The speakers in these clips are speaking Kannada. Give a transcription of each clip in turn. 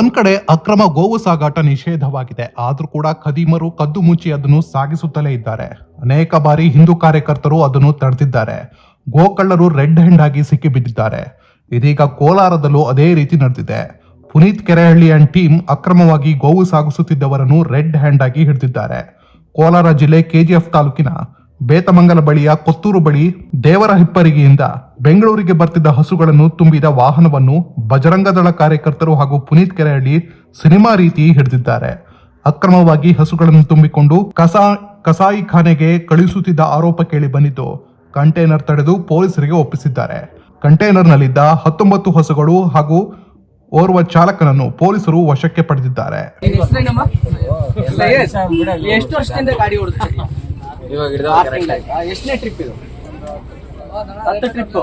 ಒಂದ್ ಕಡೆ ಅಕ್ರಮ ಗೋವು ಸಾಗಾಟ ನಿಷೇಧವಾಗಿದೆ. ಆದ್ರೂ ಕೂಡ ಖದೀಮರು ಕದ್ದು ಮುಚ್ಚಿ ಅದನ್ನು ಸಾಗಿಸುತ್ತಲೇ ಇದ್ದಾರೆ. ಅನೇಕ ಬಾರಿ ಹಿಂದೂ ಕಾರ್ಯಕರ್ತರು ಅದನ್ನು ತಡೆದಿದ್ದಾರೆ. ಗೋಕಳ್ಳರು ರೆಡ್ ಹ್ಯಾಂಡ್ ಆಗಿ ಸಿಕ್ಕಿಬಿದ್ದಿದ್ದಾರೆ. ಇದೀಗ ಕೋಲಾರದಲ್ಲೂ ಅದೇ ರೀತಿ ನಡೆದಿದೆ. ಪುನೀತ್ ಕೆರೆಹಳ್ಳಿ ಅಂಡ್ ಟೀಮ್ ಅಕ್ರಮವಾಗಿ ಗೋವು ಸಾಗಿಸುತ್ತಿದ್ದವರನ್ನು ರೆಡ್ ಹ್ಯಾಂಡ್ ಆಗಿ ಹಿಡಿದಿದ್ದಾರೆ. ಕೋಲಾರ ಜಿಲ್ಲೆ ಕೆಜಿಎಫ್ ತಾಲೂಕಿನ ಬೇತಮಂಗಲ ಬಳಿಯ ಕೊತ್ತೂರು ಬಳಿ ದೇವರ ಹಿಪ್ಪರಿಗೆಯಿಂದ ಬೆಂಗಳೂರಿಗೆ ಬರ್ತಿದ್ದ ಹಸುಗಳನ್ನು ತುಂಬಿದ ವಾಹನವನ್ನು ಬಜರಂಗದಳ ಕಾರ್ಯಕರ್ತರು ಹಾಗೂ ಪುನೀತ್ ಕೆರೆಹಳ್ಳಿ ಸಿನಿಮಾ ರೀತಿ ಹಿಡಿದಿದ್ದಾರೆ. ಅಕ್ರಮವಾಗಿ ಹಸುಗಳನ್ನು ತುಂಬಿಕೊಂಡು ಕಸ ಕಸಾಯಿಖಾನೆಗೆ ಕಳುಹಿಸುತ್ತಿದ್ದ ಆರೋಪ ಕೇಳಿ ಬಂದಿದ್ದು ಕಂಟೈನರ್ ತಡೆದು ಪೊಲೀಸರಿಗೆ ಒಪ್ಪಿಸಿದ್ದಾರೆ. ಕಂಟೈನರ್ನಲ್ಲಿದ್ದ ಹತ್ತೊಂಬತ್ತು ಹಸುಗಳು ಹಾಗೂ ಓರ್ವ ಚಾಲಕನನ್ನು ಪೊಲೀಸರು ವಶಕ್ಕೆ ಪಡೆದಿದ್ದಾರೆ. ಇವಾಗ? ಎಷ್ಟನೇ ಟ್ರಿಪ್ ಇದು? ಹತ್ತು ಟ್ರಿಪ್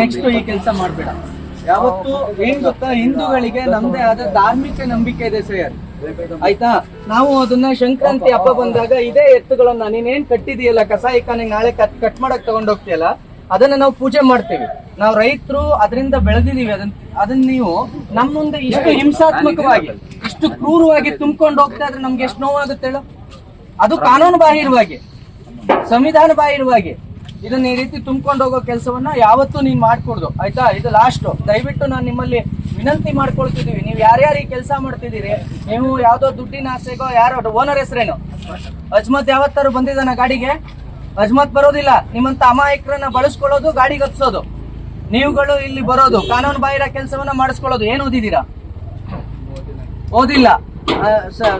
ನೆಕ್ಸ್ಟ್ ಈ ಕೆಲಸ ಮಾಡ್ಬೇಡ. ಯಾವತ್ತು ಏನ್ ಗೊತ್ತಾ ಹಿಂದೂಗಳಿಗೆ ನಮ್ದೇ ಆದ ಧಾರ್ಮಿಕ ನಂಬಿಕೆ ಇದೆ ಸರ್. ಆಯ್ತಾ? ನಾವು ಅದನ್ನ ಸಂಕ್ರಾಂತಿ ಹಬ್ಬ ಬಂದಾಗ ಇದೇ ಎತ್ತುಗಳನ್ನ ನೀನೇನ್ ಕಟ್ಟಿದೀಯಲ್ಲ ಕಸಾಯಿಖಾನೆ ನಾಳೆ ಕಟ್ ಕಟ್ ಮಾಡಕ್ ತಗೊಂಡೋಗ್ತೀಯಲ್ಲ ಅದನ್ನ ನಾವು ಪೂಜೆ ಮಾಡ್ತೀವಿ. ನಾವು ರೈತರು ಅದರಿಂದ ಬೆಳೆದಿದೀವಿ. ಅದನ್ನ ಅದನ್ನ ನೀವು ನಮ್ ಮುಂದೆ ಇಷ್ಟು ಹಿಂಸಾತ್ಮಕವಾಗಿ ಇಷ್ಟು ಕ್ರೂರವಾಗಿ ತುಂಬಿಕೊಂಡು ಹೋಗ್ತಾ ಇದ್ರೆ ನಮ್ಗೆ ಎಷ್ಟು ನೋವಾಗುತ್ತೆ ಹೇಳು? ಅದು ಕಾನೂನು ಬಾಹಿರವಾಗಿ. ಸಂವಿಧಾನ ಬಾಹಿರವಾಗಿ ಇದನ್ನ ಈ ರೀತಿ ತುಂಬಿಕೊಂಡು ಹೋಗೋ ಕೆಲಸವನ್ನ ಯಾವತ್ತೂ ನೀನ್ ಮಾಡ್ಕೊಡ್ದು, ಆಯ್ತಾ? ಇದು ಲಾಸ್ಟ್ ದಯವಿಟ್ಟು ನಾನು ನಿಮ್ಮಲ್ಲಿ ವಿನಂತಿ ಮಾಡ್ಕೊಳ್ತಿದೀವಿ. ನೀವು ಯಾರ್ಯಾರು ಈ ಕೆಲಸ ಮಾಡ್ತಿದ್ದೀರಿ? ನೀವು ಯಾವ್ದೋ ದುಡ್ಡಿನ ಆಸೆಗೋ, ಯಾರೋ ಓನರ್ ಹೆಸರೇನು? ಅಜ್ಮತ್ ಯಾವತ್ತಾರು ಬಂದಿದ್ದಾನ ಗಾಡಿಗೆ? ಅಜ್ಮತ್ ಬರೋದಿಲ್ಲ. ನಿಮ್ಮಂತ ಅಮಾಯಕರನ್ನ ಬಳಸ್ಕೊಳ್ಳೋದು ಗಾಡಿಗೆ ಹತ್ಸೋದು ನೀವುಗಳು ಇಲ್ಲಿ ಬರೋದು, ಕಾನೂನು ಬಾಹಿರ ಕೆಲಸವನ್ನ ಮಾಡಿಸ್ಕೊಳ್ಳೋದು. ಏನ್ ಓದಿದ್ದೀರಾ? ಓದಿಲ್ಲ.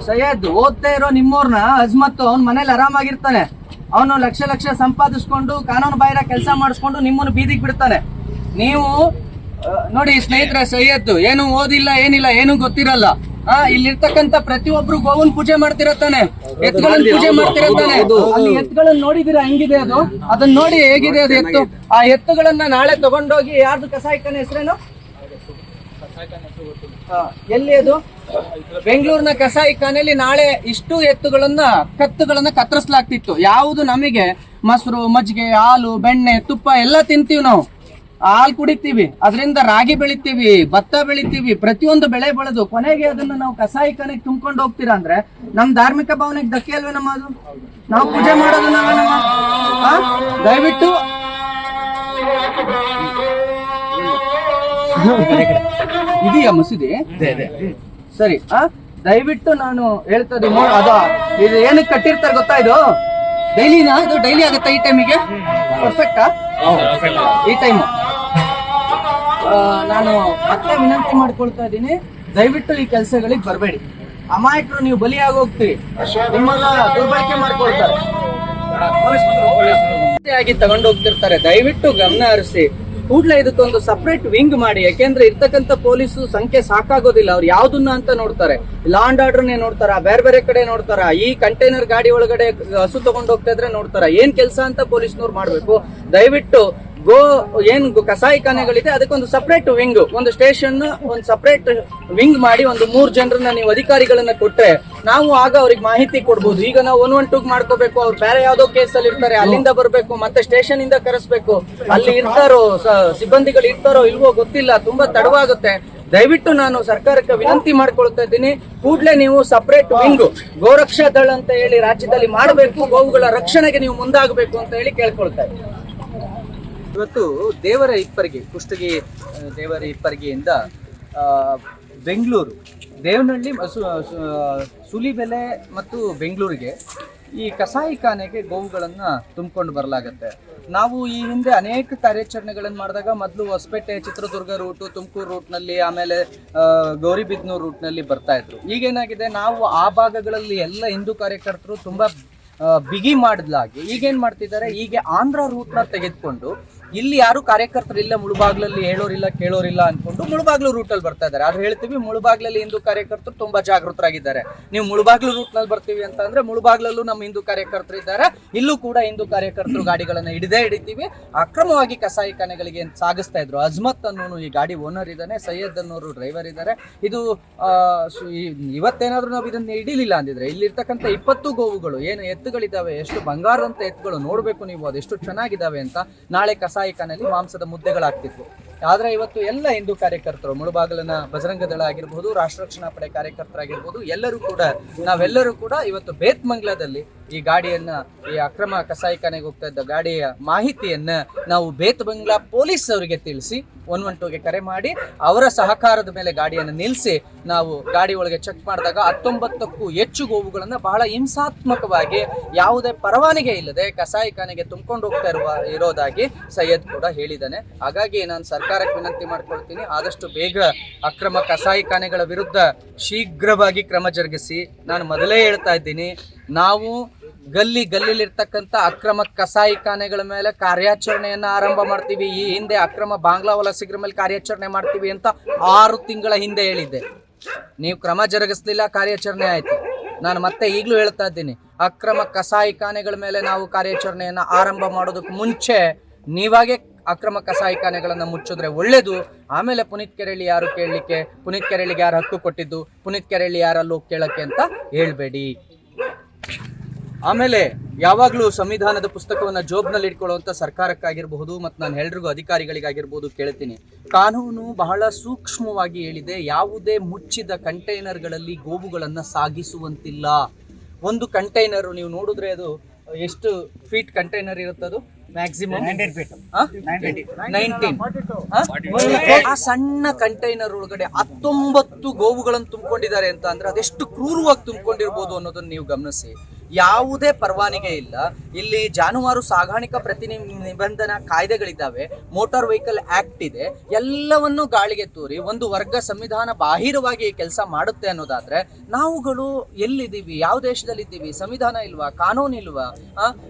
ಸಯ್ಯದ್ ಓದ್ತಾ ಇರೋ ನಿಮ್ಮವ್ರನ್ನ ಅಜ್ಮತ್ ಅವ್ನ ಮನೇಲಿ ಆರಾಮಾಗಿರ್ತಾನೆ. ಅವನು ಲಕ್ಷ ಲಕ್ಷ ಸಂಪಾದಿಸ್ಕೊಂಡು ಕಾನೂನು ಬಾಹಿರ ಕೆಲಸ ಮಾಡಿಸ್ಕೊಂಡು ನಿಮ್ಮನ್ನು ಬೀದಿಗೆ ಬಿಡ್ತಾನೆ. ನೀವು ನೋಡಿ ಸ್ನೇಹಿತರೆ ಸೈಯದ್ದು ಏನು ಓದಿಲ್ಲ ಏನಿಲ್ಲ ಏನು ಗೊತ್ತಿರಲ್ಲ. ಆ ಇಲ್ಲಿರ್ತಕ್ಕಂತ ಪ್ರತಿಯೊಬ್ರು ಗೋವನ್ ಪೂಜೆ ಮಾಡ್ತಿರತ್ತಾನೆ. ಎತ್ತುಗಳನ್ನ ಪೂಜೆ ಮಾಡ್ತಿರತ್ತಾನೆ. ಅಲ್ಲಿ ಎತ್ತುಗಳನ್ನ ನೋಡಿದಿರ ಹೆಂಗಿದೆ ಅದು? ಅದನ್ನ ನೋಡಿ ಹೇಗಿದೆ ಅದು ಎತ್ತು? ಆ ಎತ್ತುಗಳನ್ನ ನಾಳೆ ತಗೊಂಡೋಗಿ ಯಾರ್ದು ಕಸಾಯ್ತಾನೆ ಹೆಸರೇನು? ಎಲ್ಲಿ ಅದು? ಬೆಂಗಳೂರಿನ ಕಸಾಯಿಖಾನೆಯಲ್ಲಿ ನಾಳೆ ಇಷ್ಟು ಎತ್ತುಗಳನ್ನ ಕತ್ತುಗಳನ್ನ ಕತ್ತರಿಸಲಾಗ್ತಿತ್ತು. ಯಾವುದು ನಮಗೆ? ಮೊಸರು ಮಜ್ಜಿಗೆ ಹಾಲು ಬೆಣ್ಣೆ ತುಪ್ಪ ಎಲ್ಲ ತಿಂತೀವಿ ನಾವು. ಹಾಲು ಕುಡಿತೀವಿ. ಅದರಿಂದ ರಾಗಿ ಬೆಳಿತೀವಿ ಭತ್ತ ಬೆಳಿತೀವಿ. ಪ್ರತಿಯೊಂದು ಬೆಳೆ ಬೆಳೆದು ಕೊನೆಗೆ ಅದನ್ನ ನಾವು ಕಸಾಯಿಖಾನೆಗೆ ತುಂಬಿಕೊಂಡು ಹೋಗ್ತೀರಾ ಅಂದ್ರೆ ನಮ್ ಧಾರ್ಮಿಕ ಭಾವನೆಗೆ ಧಕ್ಕೆ ಅಲ್ವೇ ನಮ್ಮ ಅದು? ನಾವು ಪೂಜೆ ಮಾಡೋದು ನಾವೇನಮ್ಮ? ದಯವಿಟ್ಟು. ಇದೆಯಾ ಮಸೀದಿ? ಸರಿ ಆ? ದಯವಿಟ್ಟು ನಾನು ಹೇಳ್ತದೆ ನೋಡು, ಅದು ಇದು ಏನಕ್ಕೆ ಕಟ್ಟಿರ್ತಾರೆ ಗೊತ್ತಾ ಇದು? ಡೈಲಿನಾ? ಇದು ಡೈಲಿ ಆಗುತ್ತಾ ಈ ಟೈಮಿಗೆ ಪರ್ಫೆಕ್ಟಾ ಈ ಟೈಮು ನಾನು ಮತ್ತೆ ವಿನಂತಿ ಮಾಡ್ಕೊಳ್ತಾ ಇದ್ದೀನಿ ದಯವಿಟ್ಟು ಈ ಕೆಲಸಗಳಿಗೆ ಬರಬೇಡಿ. ಅಮಾಯಕರು ನೀವು ಬಲಿಯಾಗಿ ಹೋಗ್ತೀರಿ. ನಿಮ್ಮನ್ನ ದುರ್ಬಳಕೆ ಮಾಡ್ಕೊಳ್ತಾರೆ. ಆಗಿ ತಗೊಂಡು ಹೋಗ್ತಿರ್ತಾರೆ. ದಯವಿಟ್ಟು ಗಮನ ಹರಿಸಿ. ಕೂಡ್ಲೇ ಇದಕ್ಕೊಂದು ಸಪರೇಟ್ ವಿಂಗ್ ಮಾಡಿ. ಯಾಕೆಂದ್ರೆ ಇರ್ತಕ್ಕಂಥ ಪೊಲೀಸು ಸಂಖ್ಯೆ ಸಾಕಾಗೋದಿಲ್ಲ. ಅವ್ರು ಯಾವ್ದನ್ನ ಅಂತ ನೋಡ್ತಾರೆ. ಲಾ ಅಂಡ್ ಆರ್ಡರ್ನೇ ನೋಡ್ತಾರ? ಬೇರೆ ಬೇರೆ ಕಡೆ ನೋಡ್ತಾರ? ಈ ಕಂಟೈನರ್ ಗಾಡಿ ಒಳಗಡೆ ಹಸು ತಗೊಂಡು ಹೋಗ್ತಾ ಇದ್ರೆ ನೋಡ್ತಾರ? ಏನ್ ಕೆಲಸ ಅಂತ ಪೊಲೀಸ್ನವ್ರು ಮಾಡ್ಬೇಕು. ದಯವಿಟ್ಟು ಗೋ, ಏನ್ ಕಸಾಯಿಖಾನೆಗಳಿದೆ ಅದಕ್ಕೊಂದು ಸಪರೇಟ್ ವಿಂಗ್ ಒಂದು ಸ್ಟೇಷನ್ ಒಂದು ಸಪರೇಟ್ ವಿಂಗ್ ಮಾಡಿ ಒಂದು ಮೂರ್ ಜನರನ್ನ ನೀವು ಅಧಿಕಾರಿಗಳನ್ನ ಕೊಟ್ರೆ ನಾವು ಆಗ ಅವ್ರಿಗೆ ಮಾಹಿತಿ ಕೊಡ್ಬೋದು. ಈಗ ನಾವು ಒನ್ ಒನ್ ಟೂಗ್ ಮಾಡ್ಕೋಬೇಕು, ಅವ್ರು ಬೇರೆ ಯಾವ್ದೋ ಕೇಸಲ್ಲಿ ಇರ್ತಾರೆ, ಅಲ್ಲಿಂದ ಬರ್ಬೇಕು, ಮತ್ತೆ ಸ್ಟೇಷನ್ ಇಂದ ಕರೆಸ್ಬೇಕು. ಅಲ್ಲಿ ಇರ್ತಾರೋ ಸಿಬ್ಬಂದಿಗಳು ಇರ್ತಾರೋ ಇಲ್ವೋ ಗೊತ್ತಿಲ್ಲ, ತುಂಬಾ ತಡವಾಗುತ್ತೆ. ದಯವಿಟ್ಟು ನಾನು ಸರ್ಕಾರಕ್ಕೆ ವಿನಂತಿ ಮಾಡ್ಕೊಳ್ತಾ ಇದ್ದೀನಿ, ಕೂಡ್ಲೇ ನೀವು ಸಪರೇಟ್ ವಿಂಗ್ ಗೋರಕ್ಷಾ ದಳ ಅಂತ ಹೇಳಿ ರಾಜ್ಯದಲ್ಲಿ ಮಾಡಬೇಕು, ಗೋವುಗಳ ರಕ್ಷಣೆಗೆ ನೀವು ಮುಂದಾಗಬೇಕು ಅಂತ ಹೇಳಿ ಕೇಳ್ಕೊಳ್ತಾ ಇದ್ದೀನಿ. ಇವತ್ತು ದೇವರ ಇಪ್ಪರಿಗೆ ಕುಷ್ಟಗಿ ದೇವರ ಇಪ್ಪರಿಗೆಯಿಂದ ಬೆಂಗಳೂರು, ದೇವನಹಳ್ಳಿ ಸುಲಿಬೆಲೆ ಮತ್ತು ಬೆಂಗಳೂರಿಗೆ ಈ ಕಸಾಯಿಖಾನೆಗೆ ಗೋವುಗಳನ್ನು ತುಂಬಿಕೊಂಡು ಬರಲಾಗತ್ತೆ. ನಾವು ಈ ಹಿಂದೆ ಅನೇಕ ಕಾರ್ಯಾಚರಣೆಗಳನ್ನು ಮಾಡಿದಾಗ ಮೊದಲು ಹೊಸಪೇಟೆ, ಚಿತ್ರದುರ್ಗ ರೂಟು ತುಮಕೂರು ರೂಟ್ನಲ್ಲಿ ಆಮೇಲೆ ಗೌರಿಬಿದ್ನೂರು ರೂಟ್ನಲ್ಲಿ ಬರ್ತಾ ಇದ್ರು. ಈಗೇನಾಗಿದೆ, ನಾವು ಆ ಭಾಗಗಳಲ್ಲಿ ಎಲ್ಲ ಹಿಂದೂ ಕಾರ್ಯಕರ್ತರು ತುಂಬ ಬಿಗಿ ಮಾಡಿದ್ಲಾಗಿ. ಈಗೇನು ಮಾಡ್ತಿದ್ದಾರೆ, ಹೀಗೆ ಆಂಧ್ರ ರೂಟ್ನ ತೆಗೆದುಕೊಂಡು ಇಲ್ಲಿ ಯಾರು ಕಾರ್ಯಕರ್ತರು ಇಲ್ಲ, ಮುಳುಬಾಗ್ಲಲ್ಲಿ ಹೇಳೋರಿಲ್ಲ, ಕೇಳೋರಿಲ್ಲ ಅನ್ಕೊಂಡು ಮುಳುಬಾಗ್ಲು ರೂಟಲ್ಲಿ ಬರ್ತಾ ಇದ್ದಾರೆ. ಆದ್ರೆ ಹೇಳ್ತೀವಿ, ಮುಳುಬಾಗ್ಲಲ್ಲಿ ಹಿಂದೂ ಕಾರ್ಯಕರ್ತರು ತುಂಬಾ ಜಾಗೃತರಾಗಿದ್ದಾರೆ. ನೀವು ಮುಳುಬಾಗ್ಲು ರೂಟ್ನಲ್ಲಿ ಬರ್ತೀವಿ ಅಂತ ಅಂದ್ರೆ ಮುಳುಬಾಗ್ಲಲ್ಲೂ ನಮ್ಮ ಹಿಂದೂ ಕಾರ್ಯಕರ್ತರು ಇದ್ದಾರೆ. ಇಲ್ಲೂ ಕೂಡ ಹಿಂದೂ ಕಾರ್ಯಕರ್ತರು ಗಾಡಿಗಳನ್ನ ಹಿಡಿದೇ ಹಿಡಿತೀವಿ. ಅಕ್ರಮವಾಗಿ ಕಸಾಯಿಖಾನೆಗಳಿಗೆ ಸಾಗಿಸ್ತಾ ಇದ್ರು. ಅಜ್ಮತ್ ಅನ್ನೋನು ಈ ಗಾಡಿ ಓನರ್ ಇದ್ದಾನೆ, ಸೈಯದ್ ಅನ್ನೋರು ಡ್ರೈವರ್ ಇದ್ದಾರೆ. ಇದು ಇವತ್ತೇನಾದ್ರೂ ನಾವು ಇದನ್ನ ಹಿಡಿಲಿಲ್ಲ ಅಂದಿದ್ರೆ, ಇಲ್ಲಿರ್ತಕ್ಕಂಥ ಇಪ್ಪತ್ತು ಗೋವುಗಳು ಏನು ಎತ್ತುಗಳಿದಾವೆ ಎಷ್ಟು ಬಂಗಾರದಂತ ಎತ್ತುಗಳು ನೋಡ್ಬೇಕು ನೀವು, ಅದೆಷ್ಟು ಚೆನ್ನಾಗಿದ್ದಾವೆ ಅಂತ ನಾಳೆ ಕಸಾಯಿಖಾನೆಯಲ್ಲಿ ಮಾಂಸದ ಮುದ್ದೆಗಳಾಗ್ತಿದ್ವು. ಆದ್ರೆ ಇವತ್ತು ಎಲ್ಲ ಹಿಂದೂ ಕಾರ್ಯಕರ್ತರು, ಮುಳುಬಾಗಲನ ಬಜರಂಗ ದಳ ಆಗಿರ್ಬೋದು ರಾಷ್ಟ್ರ ರಕ್ಷಣಾ ಪಡೆ ಕಾರ್ಯಕರ್ತರಾಗಿರ್ಬೋದು, ಎಲ್ಲರೂ ಕೂಡ, ನಾವೆಲ್ಲರೂ ಕೂಡ ಇವತ್ತು ಬೇತ್ಮಂಗ್ಲದಲ್ಲಿ ಈ ಗಾಡಿಯನ್ನ, ಈ ಅಕ್ರಮ ಕಸಾಯಿಖಾನೆಗೆ ಹೋಗ್ತಾ ಇದ್ದ ಗಾಡಿಯ ಮಾಹಿತಿಯನ್ನ ನಾವು ಬೇತ್ಮಂಗ್ಲಾ ಪೊಲೀಸ್ ಅವರಿಗೆ ತಿಳಿಸಿ, ಒನ್ ಒನ್ ಟೂಗೆ ಕರೆ ಮಾಡಿ, ಅವರ ಸಹಕಾರದ ಮೇಲೆ ಗಾಡಿಯನ್ನು ನಿಲ್ಲಿಸಿ ನಾವು ಗಾಡಿ ಒಳಗೆ ಚೆಕ್ ಮಾಡಿದಾಗ ಹತ್ತೊಂಬತ್ತಕ್ಕೂ ಹೆಚ್ಚು ಗೋವುಗಳನ್ನು ಬಹಳ ಹಿಂಸಾತ್ಮಕವಾಗಿ ಯಾವುದೇ ಪರವಾನಗಿ ಇಲ್ಲದೆ ಕಸಾಯಿಖಾನೆಗೆ ತುಂಬಿಕೊಂಡು ಹೋಗ್ತಾ ಇರುವ, ಇರೋದಾಗಿ ಸೈಯದ್ ಕೂಡ ಹೇಳಿದ್ದಾನೆ. ಹಾಗಾಗಿ ನಾನು ಸರ್ಕಾರಕ್ಕೆ ವಿನಂತಿ ಮಾಡ್ಕೊಳ್ತೀನಿ, ಆದಷ್ಟು ಬೇಗ ಅಕ್ರಮ ಕಸಾಯಿಖಾನೆಗಳ ವಿರುದ್ಧ ಶೀಘ್ರವಾಗಿ ಕ್ರಮ ಜರುಗಿಸಿ. ನಾನು ಮೊದಲೇ ಹೇಳ್ತಾ ಇದ್ದೀನಿ, ನಾವು ಗಲ್ಲಿ ಗಲ್ಲಿಲಿರ್ತಕ್ಕಂಥ ಅಕ್ರಮ ಕಸಾಯಿಖಾನೆಗಳ ಮೇಲೆ ಕಾರ್ಯಾಚರಣೆಯನ್ನು ಆರಂಭ ಮಾಡ್ತೀವಿ. ಈ ಹಿಂದೆ ಅಕ್ರಮ ಬಾಂಗ್ಲಾ ವಲಸಿಗರ ಮೇಲೆ ಕಾರ್ಯಾಚರಣೆ ಮಾಡ್ತೀವಿ ಅಂತ ಆರು ತಿಂಗಳ ಹಿಂದೆ ಹೇಳಿದ್ದೆ. ನೀವು ಕ್ರಮ ಜರುಗಿಸ್ಲಿಲ್ಲ, ಕಾರ್ಯಾಚರಣೆ ಆಯ್ತು. ನಾನು ಮತ್ತೆ ಈಗಲೂ ಹೇಳ್ತಾ ಇದ್ದೀನಿ, ಅಕ್ರಮ ಕಸಾಯಿಖಾನೆಗಳ ಮೇಲೆ ನಾವು ಕಾರ್ಯಾಚರಣೆಯನ್ನು ಆರಂಭ ಮಾಡೋದಕ್ಕೆ ಮುಂಚೆ ನೀವಾಗೆ ಅಕ್ರಮ ಕಸಾಯಿಖಾನೆಗಳನ್ನು ಮುಚ್ಚಿದ್ರೆ ಒಳ್ಳೇದು. ಆಮೇಲೆ ಪುನೀತ್ ಕೆರೆಳ್ಳಿ ಯಾರು ಕೇಳಲಿಕ್ಕೆ, ಪುನೀತ್ ಕೆರೆಳ್ಳಿಗೆ ಯಾರು ಹಕ್ಕು ಕೊಟ್ಟಿದ್ದು, ಪುನೀತ್ ಕೆರೆಳ್ಳಿ ಯಾರಲ್ಲೂ ಕೇಳಕ್ಕೆ ಅಂತ ಹೇಳ್ಬೇಡಿ. ಆಮೇಲೆ ಯಾವಾಗಲೂ ಸಂವಿಧಾನದ ಪುಸ್ತಕವನ್ನ ಜೋಬ್ನಲ್ಲಿ ಇಟ್ಕೊಳ್ಳುವಂತ ಸರ್ಕಾರಕ್ಕಾಗಿರಬಹುದು ಮತ್ತು ನಾನು ಎಲ್ರಿಗೂ ಅಧಿಕಾರಿಗಳಿಗಾಗಿರ್ಬೋದು ಕೇಳ್ತೀನಿ. ಕಾನೂನು ಬಹಳ ಸೂಕ್ಷ್ಮವಾಗಿ ಹೇಳಿದೆ ಯಾವುದೇ ಮುಚ್ಚಿದ ಕಂಟೈನರ್ಗಳಲ್ಲಿ ಗೋವುಗಳನ್ನು ಸಾಗಿಸುವಂತಿಲ್ಲ. ಒಂದು ಕಂಟೈನರ್ ನೀವು ನೋಡಿದ್ರೆ ಅದು ಎಷ್ಟು ಫೀಟ್ ಕಂಟೈನರ್ ಇರುತ್ತದು? ಮ್ಯಾಕ್ಸಿಮಮ್ ನೈನ್ಟೀನ್ ಆ? ಸಣ್ಣ ಕಂಟೈನರ್ ಒಳಗಡೆ ಹತ್ತೊಂಬತ್ತು ಗೋವುಗಳನ್ನು ತುಂಬಿಕೊಂಡಿದ್ದಾರೆ ಅಂತ ಅಂದ್ರೆ ಅದೆಷ್ಟು ಕ್ರೂರವಾಗಿ ತುಂಬಿಕೊಂಡಿರ್ಬೋದು ಅನ್ನೋದನ್ನ ನೀವು ಗಮನಿಸಿ. ಯಾವುದೇ ಪರವಾನಿಗೆ ಇಲ್ಲ. ಇಲ್ಲಿ ಜಾನುವಾರು ಸಾಗಾಣಿಕಾ ಪ್ರತಿನಿ ನಿಬಂಧನಾ ಕಾಯ್ದೆಗಳಿದ್ದಾವೆ. ಮೋಟಾರ್ ವೆಹಿಕಲ್ ಆಕ್ಟ್ ಇದೆ. ಎಲ್ಲವನ್ನು ಗಾಳಿಗೆ ತೂರಿ ಒಂದು ವರ್ಗ ಸಂವಿಧಾನ ಬಾಹಿರವಾಗಿ ಕೆಲಸ ಮಾಡುತ್ತೆ ಅನ್ನೋದಾದ್ರೆ, ನಾವುಗಳು ಎಲ್ಲಿದ್ದೀವಿ? ಯಾವ ದೇಶದಲ್ಲಿದ್ದೀವಿ? ಸಂವಿಧಾನ ಇಲ್ವಾ? ಕಾನೂನು ಇಲ್ವಾ?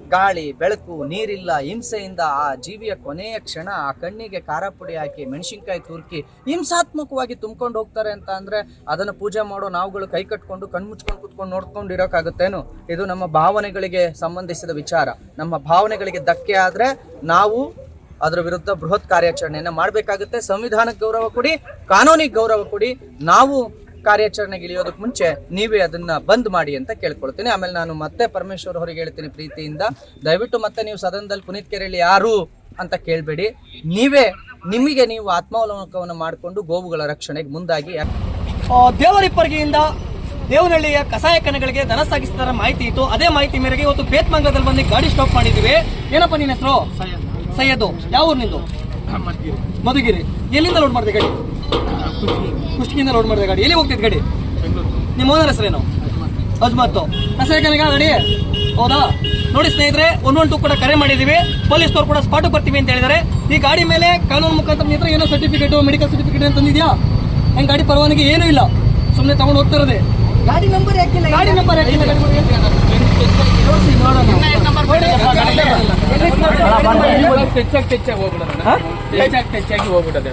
ಗಾಳಿ, ಬೆಳಕು, ನೀರಿಲ್ಲ, ಹಿಂಸೆಯಿಂದ ಆ ಜೀವಿಯ ಕೊನೆಯ ಕ್ಷಣ ಆ ಕಣ್ಣಿಗೆ ಖಾರ ಪುಡಿ ಹಾಕಿ, ಮೆಣಸಿನ್ಕಾಯಿ ತುರ್ಕಿ ಹಿಂಸಾತ್ಮಕವಾಗಿ ತುಂಬ್ಕೊಂಡು ಹೋಗ್ತಾರೆ ಅಂತ ಅಂದ್ರೆ, ಅದನ್ನ ಪೂಜೆ ಮಾಡೋ ನಾವುಗಳು ಕೈ ಕಟ್ಕೊಂಡು ಕಣ್ಮುಚ್ಕೊಂಡು ಕುತ್ಕೊಂಡು ನೋಡ್ಕೊಂಡು ಇರೋಕ್ಕಾಗುತ್ತೇನು? ಇದು ನಮ್ಮ ಭಾವನೆಗಳಿಗೆ ಸಂಬಂಧಿಸಿದ ವಿಚಾರ. ನಮ್ಮ ಭಾವನೆಗಳಿಗೆ ಧಕ್ಕೆ ಆದ್ರೆ ನಾವು ಅದರ ವಿರುದ್ಧ ಬೃಹತ್ ಕಾರ್ಯಾಚರಣೆಯನ್ನು ಮಾಡಬೇಕಾಗುತ್ತೆ. ಸಂವಿಧಾನಕ್ಕೆ ಗೌರವ ಕೊಡಿ, ಕಾನೂನಿಗೆ ಗೌರವ ಕೊಡಿ. ನಾವು ಕಾರ್ಯಾಚರಣೆಗೆ ಇಳಿಯೋದಕ್ಕೆ ಮುಂಚೆ ನೀವೇ ಅದನ್ನ ಬಂದ್ ಮಾಡಿ ಅಂತ ಕೇಳ್ಕೊಳ್ತೀನಿ. ಆಮೇಲೆ ನಾನು ಮತ್ತೆ ಪರಮೇಶ್ವರ್ ಅವರಿಗೆ ಹೇಳ್ತೀನಿ ಪ್ರೀತಿಯಿಂದ. ದಯವಿಟ್ಟು ಮತ್ತೆ ನೀವು ಸದನದಲ್ಲಿ ಪುನೀತ್ ಕೆರೆಯಲ್ಲಿ ಯಾರು ಅಂತ ಕೇಳಬೇಡಿ. ನೀವೇ, ನಿಮಗೆ ನೀವು ಆತ್ಮಾವಲೋಕವನ್ನು ಮಾಡಿಕೊಂಡು ಗೋವುಗಳ ರಕ್ಷಣೆಗೆ ಮುಂದಾಗಿ ದೇವರಿಪ್ಪರ್ಗಿಯಿಂದ ದೇವನಹಳ್ಳಿಯ ಕಸಾಯಖಾನೆಗಳಿಗೆ ದನ ಸಾಗಿಸಿದ ಮಾಹಿತಿ ಇತ್ತು. ಅದೇ ಮಾಹಿತಿ ಮೇರೆಗೆ ಇವತ್ತು ಬೇತ್ಮಂಗಲದಲ್ಲಿ ಬಂದು ಗಾಡಿ ಸ್ಟಾಪ್ ಮಾಡಿದ್ದೀವಿ ಏನಪ್ಪ ನಿನ್ನ ಹೆಸರು? ಸೈಯದ್. ಯಾವ ಊರು ನಿಂದು? ಮಧುಗಿರಿ. ಎಲ್ಲಿಂದ ಲೋಡ್ ಮಾಡಿದೆ ಗಾಡಿ? ಕುಷ್ಟಿಯಿಂದ ಲೋಡ್ ಮಾಡಿದೆ ಗಾಡಿ. ಎಲ್ಲಿ ಹೋಗ್ತಿದ್ ಗಾಡಿ? ನಿಮ್ಮ ಓನರ್ ಹೆಸರೇನು? ಅಜ್ಮತ್ತು ಕಸಾಯಖಾನೆಗ ಗಾಡಿ? ಹೌದಾ? ನೋಡಿ ಸ್ನೇಹಿತರೆ ಒನ್ ಒನ್ ಟು ಕೂಡ ಕರೆ ಮಾಡಿದೀವಿ. ಪೊಲೀಸ್ನವ್ರು ಕೂಡ ಸ್ಪಾಟ್ ಬರ್ತೀವಿ ಅಂತ ಹೇಳಿದ್ದಾರೆ. ಈ ಗಾಡಿ ಮೇಲೆ ಕಾನೂನು ಮುಖಾಂತರ ನಿಂತರ ಏನೋ ಸರ್ಟಿಫಿಕೇಟ್ ಮೆಡಿಕಲ್ ಸರ್ಟಿಫಿಕೇಟ್ ಅಂತ ತಂದಿದ್ಯಾ? ಹೆಂಗ್ ಗಾಡಿ ಪರವಾನಗಿ ಏನೂ ಇಲ್ಲ. ಸುಮ್ಮನೆ ತಗೊಂಡು ಹೋಗ್ತಿರೋದೆ ಗಾಡಿ ನಂಬರ್ ಯಾಕಿಲ್ಲ ಗಾಡಿ ನಂಬರ್ ಹಾಕಿಲ್ಲ ಹೆಚ್ಚಾಗಿ ಹೆಚ್ಚಾಗಿ ಹೋಗ್ಬಿಡೋದೆ